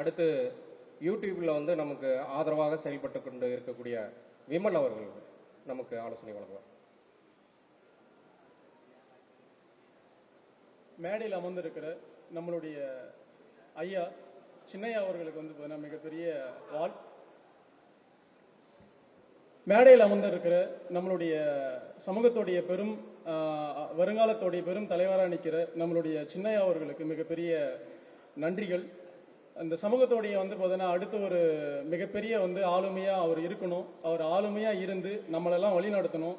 அடுத்து யூடியூப்ல வந்து நமக்கு ஆதரவாக செயல்பட்டு கொண்டு இருக்கக்கூடிய விமல் அவர்கள் நமக்கு ஆலோசனை வழங்குவார். மேடையில் அமர்ந்திருக்கிற நம்மளுடைய ஐயா சின்னையா அவர்களுக்கு வந்து பார்த்தீங்கன்னா மிகப்பெரிய வாழ். மேடையில் அமர்ந்திருக்கிற நம்மளுடைய சமூகத்துடைய பெரும் வருங்காலத்துடைய பெரும் தலைவராக நிற்கிற நம்மளுடைய சின்னையா அவர்களுக்கு மிகப்பெரிய நன்றிகள். அந்த சமூகத்தோடைய வந்து பார்த்தீங்கன்னா அடுத்து ஒரு மிகப்பெரிய வந்து ஆளுமையாக அவர் இருக்கணும். அவர் ஆளுமையாக இருந்து நம்மளெல்லாம் வழி நடத்தணும்.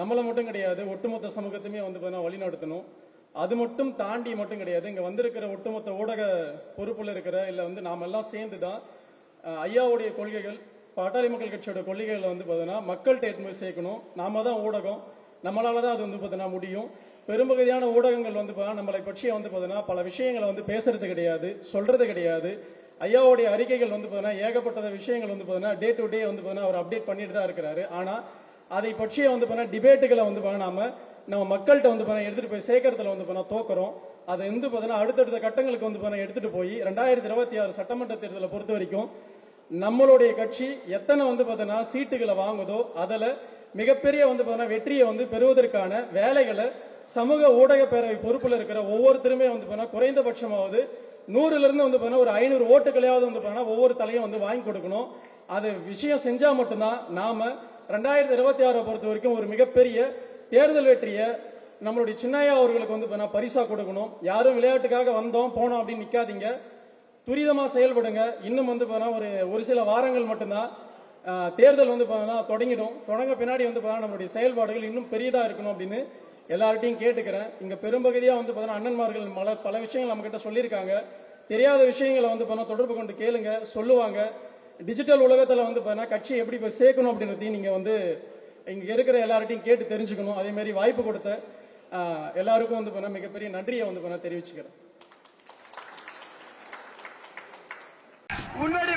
நம்மளை மட்டும் கிடையாது ஒட்டுமொத்த சமூகத்தையுமே வந்து பார்த்தீங்கன்னா வழி நடத்தணும். அது மட்டும் தாண்டி மட்டும் கிடையாது இங்கே வந்திருக்கிற ஒட்டுமொத்த ஊடக பொறுப்பில் இருக்கிற இல்லை வந்து நாம் எல்லாம் சேர்ந்து தான் ஐயாவுடைய கொள்கைகள் பாட்டாளி மக்கள் கட்சியோட கொள்கைகளை வந்து பார்த்தீங்கன்னா மக்கள்கிட்ட எடுத்து போய் சேர்க்கணும். நாம தான் ஊடகம். நம்மளால தான் அது வந்து பார்த்தீங்கன்னா முடியும் பெரும்பகுதியான ஊடகங்கள் வந்து நம்மளை பற்றிய வந்து பார்த்தீங்கன்னா பல விஷயங்களை வந்து பேசுறது கிடையாது சொல்றது கிடையாது ஐயாவுடைய அறிக்கைகள் வந்து பார்த்தீங்கன்னா ஏகப்பட்ட விஷயங்கள் வந்து பார்த்தீங்கன்னா டே டு டே வந்து பார்த்தீங்கன்னா அவர் அப்டேட் பண்ணிட்டு தான் இருக்கிறாரு ஆனா அதை பற்றிய வந்து பார்த்தீங்கன்னா டிபேட்டுகளை வந்து பண்ணாம நம்ம மக்கள்கிட்ட வந்து பார்த்தீங்கன்னா எடுத்துட்டு போய் சேர்க்கறதுல வந்து பார்த்தீங்கன்னா தோக்குறோம் அதை வந்து பார்த்தீங்கன்னா அடுத்தடுத்த கட்டங்களுக்கு வந்து பார்த்தீங்கன்னா எடுத்துட்டு போய் ரெண்டாயிரத்தி இருபத்தி ஆறு சட்டமன்ற தேர்தலை பொறுத்த வரைக்கும் நம்மளுடைய கட்சி எத்தனை வந்து பார்த்தீங்கன்னா சீட்டுகளை வாங்குதோ அதில் மிகப்பெரிய வந்து பார்த்தீங்கன்னா வெற்றியை வந்து பெறுவதற்கான வேலைகளை சமூக ஊடக பேரவை பொறுப்பில் இருக்கிற ஒவ்வொருத்தருமே வந்து பார்த்தீங்கன்னா குறைந்தபட்சமாவது நூறுல இருந்து வந்து பார்த்தீங்கன்னா ஒரு ஐநூறு ஓட்டுகளையாவது வந்து பார்த்தீங்கன்னா ஒவ்வொரு தலையும் வந்து வாங்கி கொடுக்கணும். அது விஷயம் செஞ்சா மட்டும்தான் நாம ரெண்டாயிரத்தி இருபத்தி ஆறை பொறுத்த வரைக்கும் ஒரு மிகப்பெரிய தேர்தல் வெற்றியை நம்மளுடைய சின்னையா அவர்களுக்கு வந்து பார்த்தீங்கன்னா பரிசா கொடுக்கணும். யாரும் விளையாட்டுக்காக வந்தோம் போனோம் அப்படின்னு நிக்காதீங்க. துரிதமா செயல்படுங்க. இன்னும் வந்து ஒரு ஒரு சில வாரங்கள் மட்டும்தான் தேர்தல் வந்து பார்த்தீங்கன்னா தொடங்கிடும். தொடங்க பின்னாடி வந்து பார்த்தீங்கன்னா நம்மளுடைய செயல்பாடுகள் இன்னும் பெரியதா இருக்கணும் அப்படின்னு எல்லார்ட்டையும் கேட்டுக்கிறேன். இங்க பெரும்பகுதியா வந்து பார்த்தீங்கன்னா அண்ணன்மார்கள் பல பல விஷயங்கள் நம்ம கிட்ட சொல்லியிருக்காங்க. தெரியாத விஷயங்களை வந்து பார்த்தீங்கன்னா தொடர்பு கொண்டு கேளுங்க சொல்லுவாங்க. டிஜிட்டல் உலகத்துல வந்து பார்த்தீங்கன்னா கட்சியை எப்படி போய் சேர்க்கணும் அப்படின்றதையும் நீங்க வந்து இங்க இருக்கிற எல்லார்ட்டையும் கேட்டு தெரிஞ்சுக்கணும். அதே மாதிரி வாய்ப்பு கொடுத்த எல்லாருக்கும் வந்து பார்த்தீங்கன்னா மிகப்பெரிய நன்றியை வந்து பார்த்தீங்கன்னா தெரிவிச்சுக்கிறேன். உன்னுடைய